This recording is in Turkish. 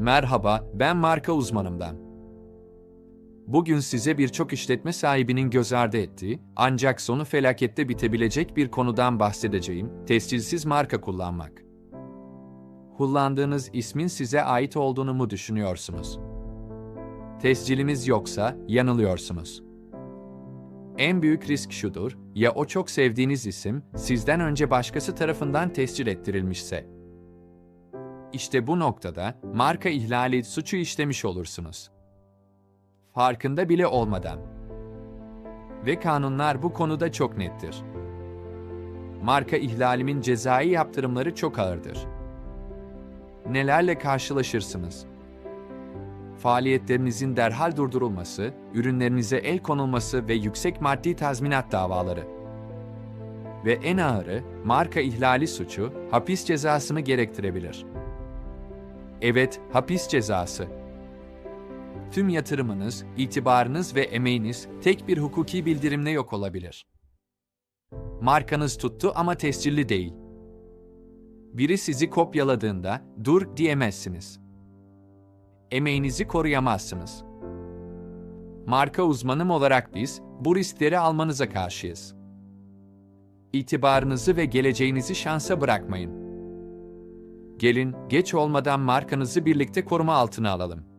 Merhaba, ben marka uzmanımdan. Bugün size birçok işletme sahibinin göz ardı ettiği, ancak sonu felakette bitebilecek bir konudan bahsedeceğim, tescilsiz marka kullanmak. Kullandığınız ismin size ait olduğunu mu düşünüyorsunuz? Tescilimiz yoksa yanılıyorsunuz. En büyük risk şudur, ya o çok sevdiğiniz isim, sizden önce başkası tarafından tescil ettirilmişse. İşte bu noktada marka ihlali suçu işlemiş olursunuz. Farkında bile olmadan. Ve kanunlar bu konuda çok nettir. Marka ihlalimin cezai yaptırımları çok ağırdır. Nelerle karşılaşırsınız? Faaliyetlerinizin derhal durdurulması, ürünlerinize el konulması ve yüksek maddi tazminat davaları. Ve en ağırı, marka ihlali suçu, hapis cezasını gerektirebilir. Evet, hapis cezası. Tüm yatırımınız, itibarınız ve emeğiniz tek bir hukuki bildirimle yok olabilir. Markanız tuttu ama tescilli değil. Biri sizi kopyaladığında dur diyemezsiniz. Emeğinizi koruyamazsınız. Marka uzmanım olarak biz bu riskleri almanıza karşıyız. İtibarınızı ve geleceğinizi şansa bırakmayın. Gelin, geç olmadan markanızı birlikte koruma altına alalım.